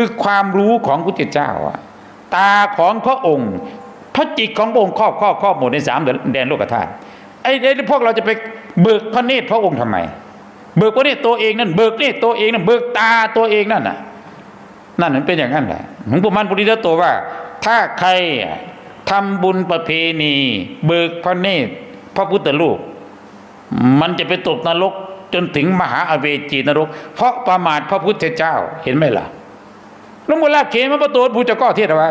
คือความรู้ของพุทธเจ้าอะตาของพระองค์ พระจิตของพระองค์ครอบครอบครอบหมดในสามแดนโลกธาตุไอ้ไอ้พวกเราจะไปเบิกพระเนตรพระองค์ทำไม เบิกพระเนตรตัวเองนั่นเบิกเนตรตัวเองนั่นเบิกตาตัวเองนั่นน่ะ นั่นมันเป็นอย่างนั้นแหละหลวงปู่มันปุริยโตว่า ถ้าใครทำบุญประเพณี เบิกพระเนตรพระพุทธรูปมันจะไปตกนรกจนถึงมหาอเวจีนรก เพราะประมาทพระพุทธเจ้าเห็นไหมล่ะ หลวงปู่ลาบเขมมาประตูผู้จ้าก็เทศเอาไว้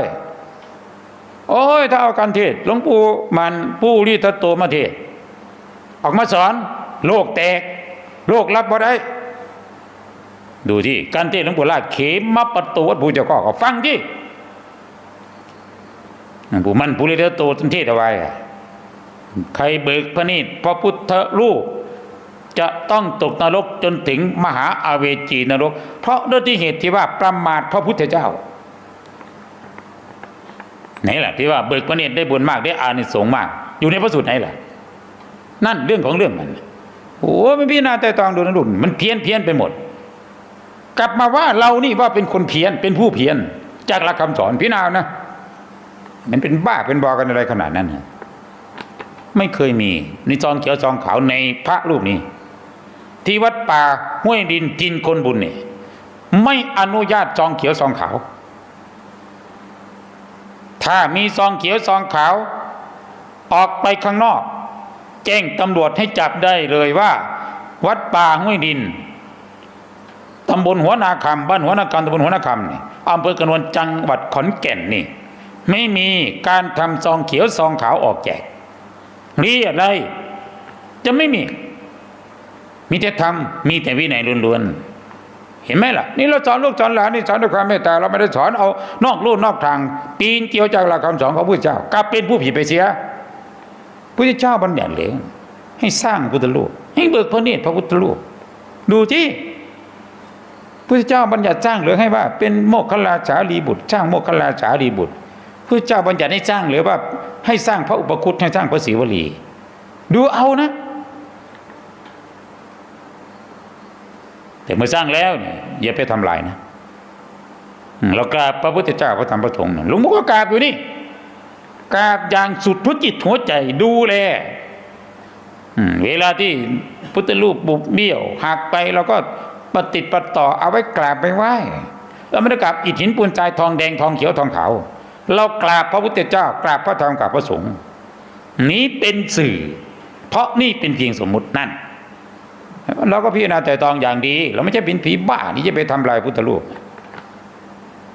โอ้ยถ้าเอาการเทศหลวงปู่มันผู้รีทัตโตมาเทศ ออกมาสอนโลกแตก โลกรับบ่ได้ ดูที่การเทศหลวงปู่ลาดเขมมาประตูวัดภูเจ้าก็ก็ฟังที่หลวงปู่มันปุริเดโตท่านเทศเอาไว้ใครเบิกพระนิตพระพุทธรูป จะต้องตกนรกจนถึงมหาอาเวจีนรก เพราะด้วยที่เหตุที่ว่าประมาทพระพุทธเจ้าไหนล่ะที่ว่าเบิกพระเนตรได้บุญมากได้อานิสงส์มาก อยู่ในพระสูตรไหนล่ะ นั่นเรื่องของเรื่องมันโอ้ไม่พิจารณาแต่ตองดูนะลุนมันเพี้ยนเพี้ยนไปหมด กลับมาว่าเรานี่ว่าเป็นคนเพี้ยนเป็นผู้เพี้ยน จากหลักคำสอนพี่นาวนะมันเป็นบ้าเป็นบอกันอะไรขนาดนั้นไม่เคยมีในซองเขียวซองขาวในพระรูปนี้ ที่วัดป่าห้วยดินจินคนบุญนี่ไม่อนุญาตซองเขียวซองขาว ถ้ามีซองเขียวซองขาว ออกไปข้างนอก แจ้งตำรวจให้จับได้เลยว่า วัดป่าห้วยดินตำบลหัวนาคำบ้านหัวนาคำตำบลหัวนาคำนี่อำเภอกระนวนจังหวัดขอนแก่นนี่ ไม่มีการทำซองเขียวซองขาวออกแจกนี่อะไรจะไม่มี มีแต่ทำมีแต่วินัยล้วนๆเห็นไหมล่ะ นี่เราสอนลูกสอนหลานนี่สอนด้วยความเมตตาเราไม่ได้สอนเอานอกลู่นอกทาง ปีนเกี่ยวจากหลักคำสอนของพระเจ้ากลับเป็นผู้ผิดไปเสียพระเจ้าบัญญัติเลยให้สร้างพุทธรูปให้เบิกพระเนตรพระพุทธรูปดูที่พระเจ้าบัญญัติสร้างหรือให้ว่า เป็นโมกขลาสารีบุตร สร้างโมกขลาสารีบุตรพระเจ้าบัญญัติให้สร้างหรือว่า ให้สร้างพระอุปคุตให้สร้างพระศรีวลี ดูเอานะ แต่เมื่อสร้างแล้วเนี่ยอย่าไปทำลายนะเรากราบพระพุทธเจ้าพระธรรมพระสงฆ์หลวงพ่อก็กราบอยู่นี่กราบอย่างสุดทุจิตหัวใจดูแลอืเวลาที่พุทธรูปบุบเบี้ยวหักไปเราก็ปฏิดประต่อเอาไว้กราบไปไหว้เราไม่ได้กราบอิฐหินปูนทรายทองแดงทองเขียวทองขาวเรากราบพระพุทธเจ้ากราบพระธรรมกราบพระสงฆ์นี้เป็นสื่อ เพราะนี่เป็นเพียงสมมุตินั่น เราก็พิจารณาแต่ตองอย่างดี เราไม่ใช่เป็นผีบ้าที่จะไปทำลายพุทธรูป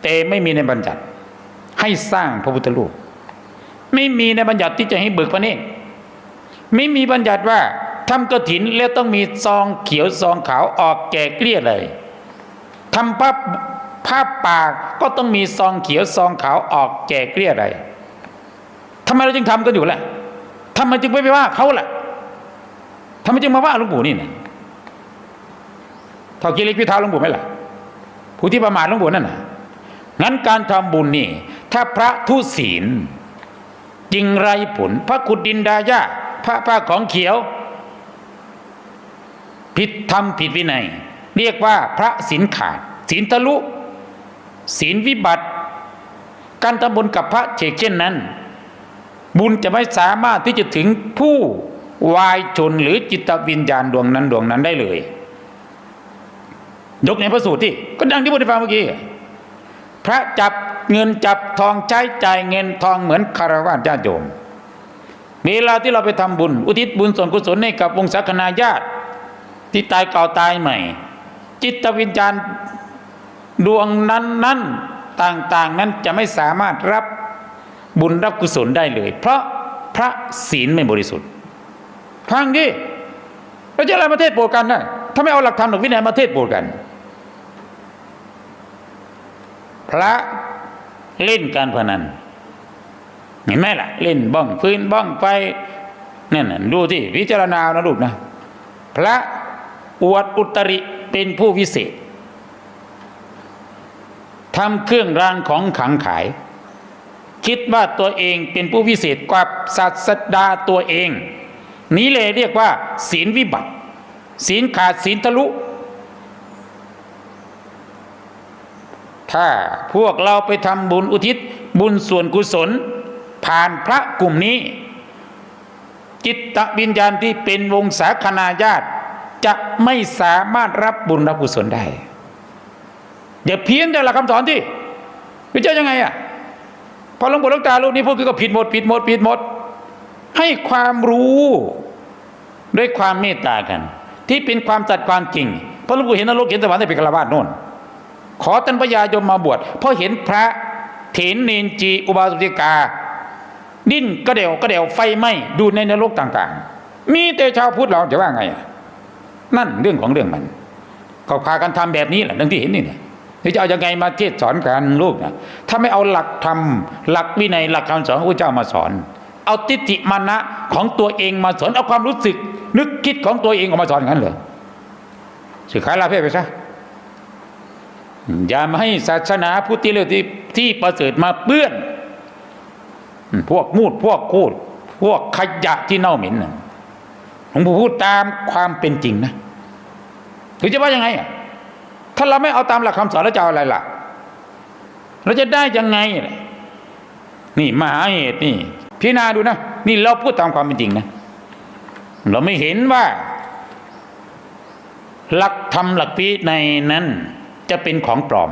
แต่ไม่มีในบัญญัติ ให้สร้างพระพุทธรูป ไม่มีในบัญญัติที่จะให้เบิกพระเนตรไม่มีบัญญัติว่าทำกระถินแล้วต้องมีซองเขียวซองขาวออกแก่เกลี้ยเลยทำผ้าผ้าปากก็ต้องมีซองเขียวซองขาวออกแก่เกลี้ยอะไรทำไมเราจึงทำกันอยู่ล่ะทำไมจึงไม่ไปว่าเขาล่ะทำไมจึงมาว่าหลวงปู่นี่นะ เท่ากิเลสพิทาหลวงปู่ไหมล่ะผู้ที่ประมาทหลวงปู่นั่นน่ะงั้นการทำบุญนี่ ถ้าพระทุศีลจริงไรผล พระขุดดินดายาพระผ้าของเขียว ผิดธรรมผิดวินัย เรียกว่าพระศีลขาดศีลทะลุศีลวิบัติ การทำบุญกับพระเชกเช่นนั้น บุญจะไม่สามารถที่จะถึงผู้วายชนหรือจิตวิญญาณดวงนั้นดวงนั้นได้เลย ยกในพระสูตรที่ก็ดังที่พูดให้ฟังเมื่อกี้พระจับเงินจับทองใช้จ่ายเงินทองเหมือนคารวะญาติโยมเวลาที่เราไปทำบุญ อุทิศบุญส่วนกุศลให้กับวงศาคณาญาติ ที่ตายเก่าตายใหม่ จิตวิญญาณดวงนั้นนั้นต่างๆนั้นจะไม่สามารถรับบุญรับกุศลได้เลย เพราะพระศีลไม่บริสุทธิ์ฟังดิเราจะอะไรมาเทศโปรดกันนะถ้าไม่เอาหลักธรรมหลักวินัยมาเทศโปรดกัน พระเล่นการพนันเห็นไหมล่ะ เล่นบ้องฟืนบ้องไฟนั่นน่ะดูที่พิจารณานะลูกนะ พระอวดอุตริเป็นผู้วิเศษทำเครื่องรางของขังขาย คิดว่าตัวเองเป็นผู้วิเศษกว่าศาสดาตัวเอง นี้เลยเรียกว่า ศีลวิบัติ ศีลขาดศีลทะลุ ถ้าพวกเราไปทำบุญอุทิศบุญส่วนกุศล ผ่านพระกลุ่มนี้ จิตตวิญญาณที่เป็นวงศาคณาญาติ จะไม่สามารถรับบุญรับกุศลได้อย่าเพี้ยนแต่ละคำสอนที่ไปเจ้ายังไงอะพอหลวงปู่หลวงตาลูกนี้พูดก็ผิดหมดผิดหมดผิดหมด ให้ความรู้ด้วยความเมตตากัน ที่เป็นความจัดความจริงพระหลวงปู่เห็นนรกเห็นสวรรค์แต่เป็นกระบาดโน่น ขอท่านพญายมมาบวชเพราะเห็นพระเถนเนนจีอุบาสิกา ดิ้นกระเดวกระเดวไฟไหม้ดูในนรกต่างๆ มีแต่ชาวพุทธเราจะว่าไง นั่นเรื่องของเรื่องมันเขาพากันทำแบบนี้แหละดังที่เห็นนี่เนี่ยจะเอายังไงมาเทศสอนกันลูกนะถ้าไม่เอาหลักธรรมหลักวินัยหลักคำสอนของพระเจ้ามาสอน เอาทิฏิมานะของตัวเองมาสอนเอาความรู้สึก นึกคิดของตัวเองออกมาสอนอย่างนั้นเลยสื่อขายลาเพศไปซะ อย่ามาให้ศาสนาพุทธิเลือที่ที่ประเสริฐมาเปื้อน พวกมูดพวกคูด พวกขยะที่เน่าเหม็นน่ะหลวงปู่พูดตามความเป็นจริงนะหรือจะว่ายังไงอะถ้าเราไม่เอาตามหลักคำสอนแล้วจะเอาอะไรล่ะ เราจะได้ยังไงล่ะนี่มหาเหตุนี่พิจารณาดูนะนี่เราพูดตามความเป็นจริงนะเราไม่เห็นว่า หลักธรรมหลักพิในนั้น จะเป็นของปลอม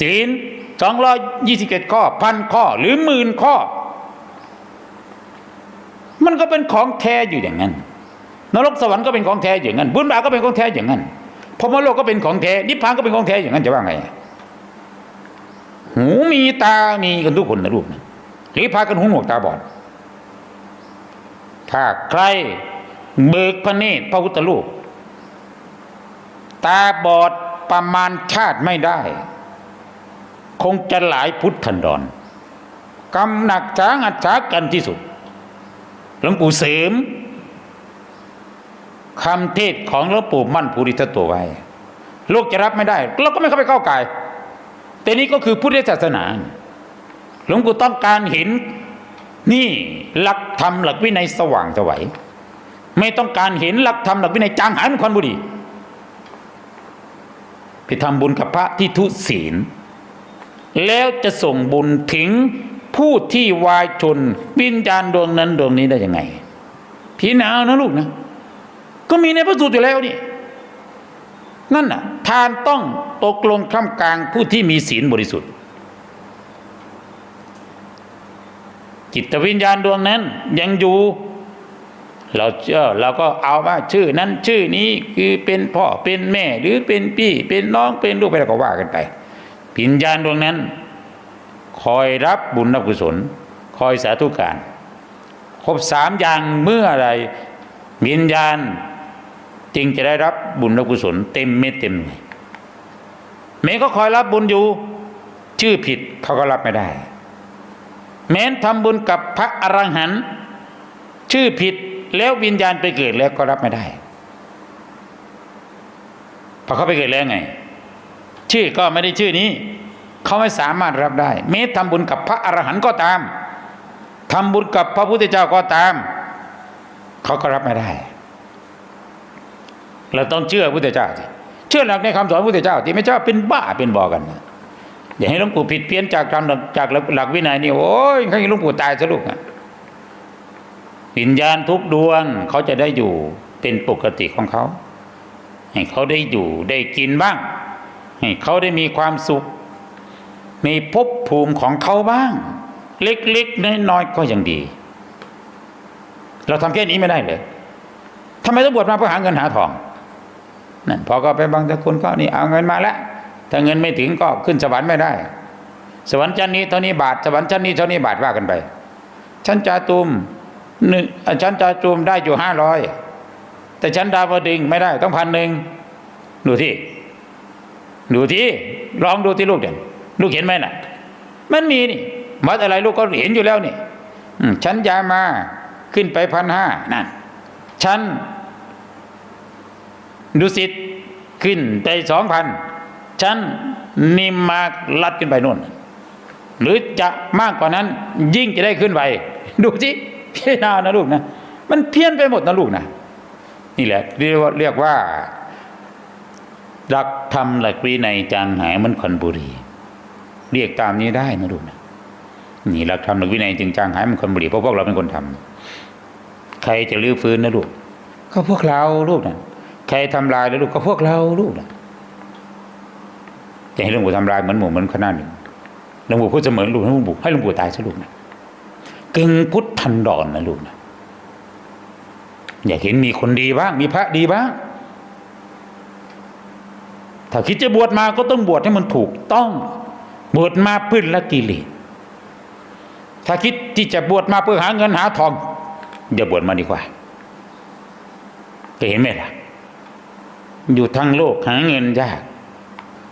ศีลสองร้อยยี่สิบเอ็ดข้อพันข้อหรือหมื่นข้อ มันก็เป็นของแท้อยู่อย่างนั้น นรกสวรรค์ก็เป็นของแท้อย่างนั้น บุญบาปก็เป็นของแท้อย่างนั้นพรมโลกก็เป็นของแท้นิพพานก็เป็นของแท้อย่างนั้นจะว่าไง หูมีตามีกันทุกคนนะลูกนะหรือพากันหูหนวกตาบอด ถ้าใครเบิกพระเนตรพระพุทธรูป ตาบอดประมาณชาติไม่ได้ คงจะหลายพุทธันดรกำหนักช้างอัจฉากันที่สุด หลวงปู่เสริมคำเทศของหลวงปู่มั่นภูริทัตโตไว้โลกจะรับไม่ได้ เราก็ไม่เข้าไปเข้าไก่แต่นี่ก็คือพุทธศาสนา หลวงปู่ต้องการเห็น นี่หลักธรรมหลักวินัยสว่างสวัยไม่ต้องการเห็นหลักธรรมหลักวินัยจางหายเป็นควันบุรี ไปทำบุญกับพระที่ทุศีล แล้วจะส่งบุญถึงผู้ที่วายชนวิญญาณดวงนั้นดวงนี้ได้ยังไงพี่นาวนะลูกนะ ก็มีในพระสูตรอยู่แล้วนี่ นั่นน่ะ ทานต้องตกลงคำกลางผู้ที่มีศีลบริสุทธิ์ จิตวิญญาณดวงนั้นยังอยู่ เราเชื่อเราก็เอาว่าชื่อนั้นชื่อนี้คือเป็นพ่อเป็นแม่ หรือเป็นพี่เป็นน้องเป็นลูกไปแล้วก็ว่ากันไปวิญญาณดวงนั้น คอยรับบุญรับกุศล คอยสาธุการ ครบสามอย่างเมื่อไรวิญญาณจึงจะได้รับบุญรับกุศล เต็มเม็ดเต็มหน่วยแม้ก็คอยรับบุญอยู่ ชื่อผิดเขาก็รับไม่ได้ แม้นทำบุญกับพระอรหันต์ชื่อผิด แล้ววิญญาณไปเกิดแล้วก็รับไม่ได้พอเขาไปเกิดแล้วไง ชื่อก็ไม่ได้ชื่อนี้ เขาไม่สามารถรับได้แม้ทำบุญกับพระอรหันต์ก็ตามทำบุญกับพระพุทธเจ้าก็ตาม เขาก็รับไม่ได้ เราต้องเชื่อพระพุทธเจ้าสิเชื่อหลักในคำสอนพระพุทธเจ้า ที่ไม่เจ้าเป็นบ้าเป็นบอกันอย่าให้หลวงปู่ผิดเพี้ยนจากคำจากหลักวินัยนี่โอ้ยให้หลวงปู่ตายซะลูกนะ วิญญาณทุกดวงเขาจะได้อยู่เป็นปกติของเขา ให้เขาได้อยู่ได้กินบ้าง ให้เขาได้มีความสุข มีภพภูมิของเขาบ้าง เล็กๆน้อยๆก็ยังดี เราทำแค่นี้ไม่ได้เลยทำไมต้องบวชมาเพื่อหาเงินหาทองนั่นพอก็ไปบางตะคนก็นี่เอาเงินมาแล้วถ้าเงินไม่ถึงก็ขึ้นสวรรค์ไม่ได้ สวรรค์ชั้นนี้เท่านี้บาท สวรรค์ชั้นนี้เท่านี้บาทว่ากันไปชั้นจาตุม หนึ่งชั้นจาตุมได้อยู่ห้าร้อยแต่ชั้นดาวดึงไม่ได้ต้องพันหนึ่งดูที่ดูที่ลองดูที่ลูกเด่นลูกเห็นไหมน่ะ มันมีนี่วัดอะไรลูกก็เห็นอยู่แล้วนี่อืมชั้นยามาขึ้นไปพันห้านั่นชั้นดุสิตขึ้นไปสองพันชั้นนิมมาลัดขึ้นไปนู่น หรือจะมากกว่านั้นยิ่งจะได้ขึ้นไป ดูสิ พี่นานะลูกนะ มันเพี้ยนไปหมดนะลูกนะนี่แหละเรียกว่าเรียกว่าหลักธรรมหลักวินัยจางหายเหมันควันบุรี เรียกตามนี้ได้นะลูกนะนี่หลักธรรมหลักวินัยจึงจางหายเหมันควันบุรีเพราะพวกเราเป็นคนทำใครจะลื้อฟื้นนะลูกก็พวกเราลูกนะใครทำลายแล้วลูกก็พวกเราลูกนะจะให้หลวงปู่ทำลายเหมือนหมู่เหมือนคณะหนึ่งหลวงปู่พูดเสมอลูกให้หลวงปู่ให้หลวงปู่ตายซะลูกนะ กึ่งพุทธันดอนนะลูกนะอยากเห็นมีคนดีบ้าง มีพระดีบ้าง ถ้าคิดจะบวชมาก็ต้องบวชให้มันถูกต้อง บวชมาเพื่อละกิเลสถ้าคิดที่จะบวชมาเพื่อหาเงินหาทองอย่าบวชมาดีกว่าก็เห็นไหมล่ะ อยู่ทั้งโลกหาเงินยาก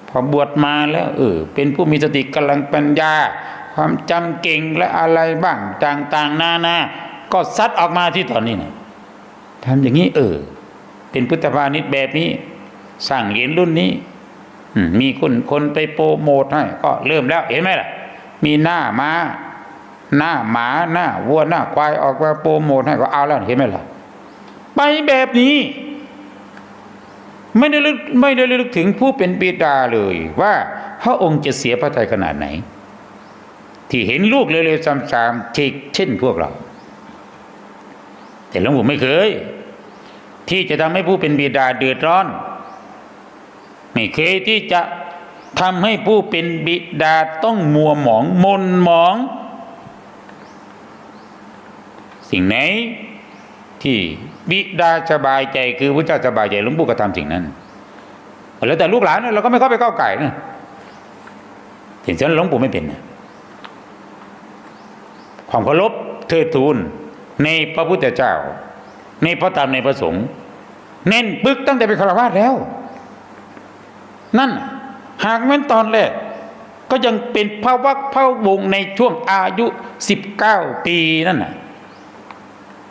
พอบวชมาแล้วเออเป็นผู้มีสติกำลังปัญญา ความจำเก่งและอะไรบ้างต่าง ๆ นานา ก็ซัดออกมาที่ตอนนี้นะทำอย่างนี้เออ เป็นพุทธภาณิชย์แบบนี้ สร้างเหรียญรุ่นนี้มมีคนคนไปโปรโมทให้ก็เริ่มแล้วเห็นไหมล่ะ มีหน้ามา้า หน้าหมาหน้าวัวหน้าควายออกมาโปรโมทให้ก็เอาแล้วเห็นไหมล่ะ ไปแบบนี้ ไม่ได้ลึกไม่ได้ลึกถึงผู้เป็นบิดาเลย ว่าพระองค์จะเสียพระทัยขนาดไหน ที่เห็นลูกเร็วๆซ้ำๆเช่เช่นพวกเรา แต่หลวงปู่ไม่เคย ที่จะทำให้ผู้เป็นบิดาเดือดร้อน ไม่เคยที่จะทำให้ผู้เป็นบิดาต้องมัวหมองมนหมอง สิ่งไหนที่บิดาสบายใจคือพระเจ้าสบายใจหลวงปู่ก็ทำสิ่งนั้น แล้วแต่ลูกหลานเราก็ไม่เข้าไปก้าวไก่นะสิ่งนั้นหลวงปู่ไม่เป็นนะ ความเคารพเทิดทูนในพระพุทธเจ้า ในพระธรรมในพระสงฆ์เน้นปึกตั้งแต่เป็นฆราวาสแล้ว นั่นหากแม้นตอนแรกก็ยังเป็นพระวักพระวงในช่วงอายุสิบเก้าปีนั่นน่ะ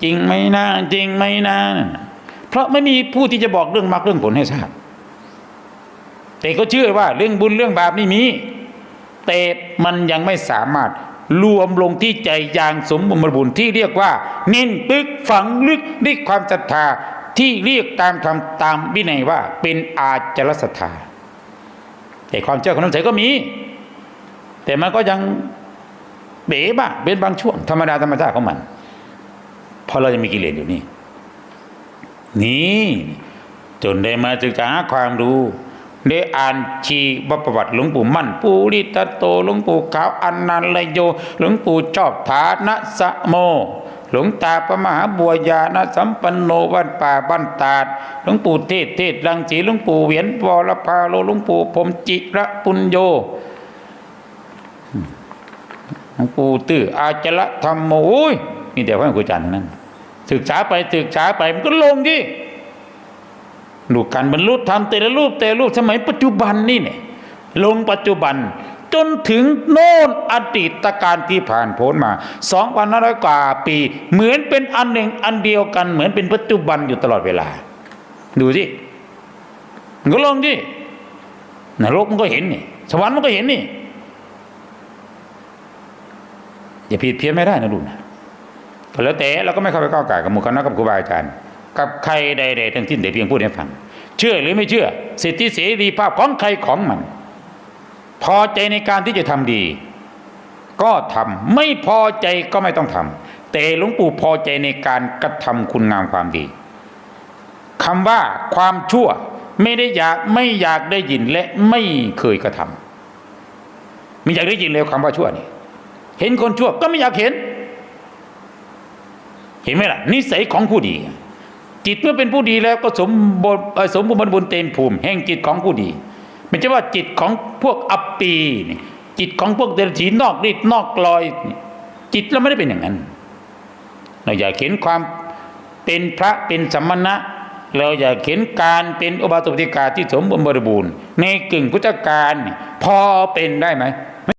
จริงไหมนะจริงไหมนะเพราะไม่มีผู้ที่จะบอกเรื่องมรรคเรื่องผลให้ทราบแต่ก็เชื่อว่าเรื่องบุญเรื่องบาปนี่มีแต่มันยังไม่สามารถ รวมลงที่ใจอย่างสมบูรณ์ที่เรียกว่า เน้นตึกฝังลึกด้วยความศรัทธาที่เรียกตามธรรมตามวินัยว่า เป็นอาจารศรัทธาแต่ความเชื่อของน้ำใสก็มี แต่มันก็ยังเบ๋บ้างเป็นบางช่วงธรรมดาธรรมชาติของมันเพราะเรายังมีกิเลสอยู่นี่ นี่ จนได้มาศึกษาความรู้ ได้อ่านชีวประวัติหลวงปู่มั่นปูริตโตหลวงปู่ขาวอนันลโยหลวงปู่ชอบฐานะสะโมหลวงตาพระมหาบัวญาณสัมปันโนวัดป่าบ้านตาดหลวงปู่เทศเทศรังสีหลวงปู่เวียนวรพาโลหลวงปู่ผมจิระปุญโยหลวงปู่ตื้ออาจละธรรมโอ้ยมีแต่พระครูอาจารย์นั้นศึกษาไปศึกษาไปมันก็ลงที่ ดูการบรรลุธรรมแต่ละรูปแต่ละรูปสมัยปัจจุบันนี่เนี่ยลงปัจจุบันจนถึงโน่นอดีตการที่ผ่านพ้นมาสองพันห้าร้อยกว่าปี เหมือนเป็นอันหนึ่งอันเดียวกัน เหมือนเป็นปัจจุบันอยู่ตลอดเวลา ดูสิมันก็ลงที่นรกมันก็เห็นนี่สวรรค์มันก็เห็นนี่อย่าผิดเพี้ยนไม่ได้นะลูกนะก็แล้วแต่เราก็ไม่เข้าไปก้าวไก่กับหมู่คณะกับครูบาอาจารย์ กับใครใดๆทั้งสิ้นแต่เพียงพูดให้ฟัง เชื่อหรือไม่เชื่อ สิทธิเสรีภาพของใครของมัน พอใจในการที่จะทำดี ก็ทำไม่พอใจก็ไม่ต้องทำแต่หลวงปู่พอใจในการกระทำคุณงามความดีคำว่าความชั่วไม่ได้อยากไม่อยากได้ยินและไม่เคยกระทำไม่อยากได้ยินเลยคำว่าชั่วนี่เห็นคนชั่วก็ไม่อยากเห็น เห็นไหมล่ะ นิสัยของผู้ดี จิตเมื่อเป็นผู้ดีแล้วก็สมบูรณ์สมบูรณ์บนเต็มภูมิ แห่งจิตของผู้ดีไม่ใช่ว่าจิตของพวกอัปปีจิตของพวกเดรัจฉีนอกฤทธิ์นอกลอย จิตเราไม่ได้เป็นอย่างนั้น เราอยากเห็นความเป็นพระเป็นสมณะ เราอยากเห็นการเป็นอุบาสกติกาที่สมบูรณ์บริบูรณ์ ในกึ่งพุทธการพอเป็นได้ไหม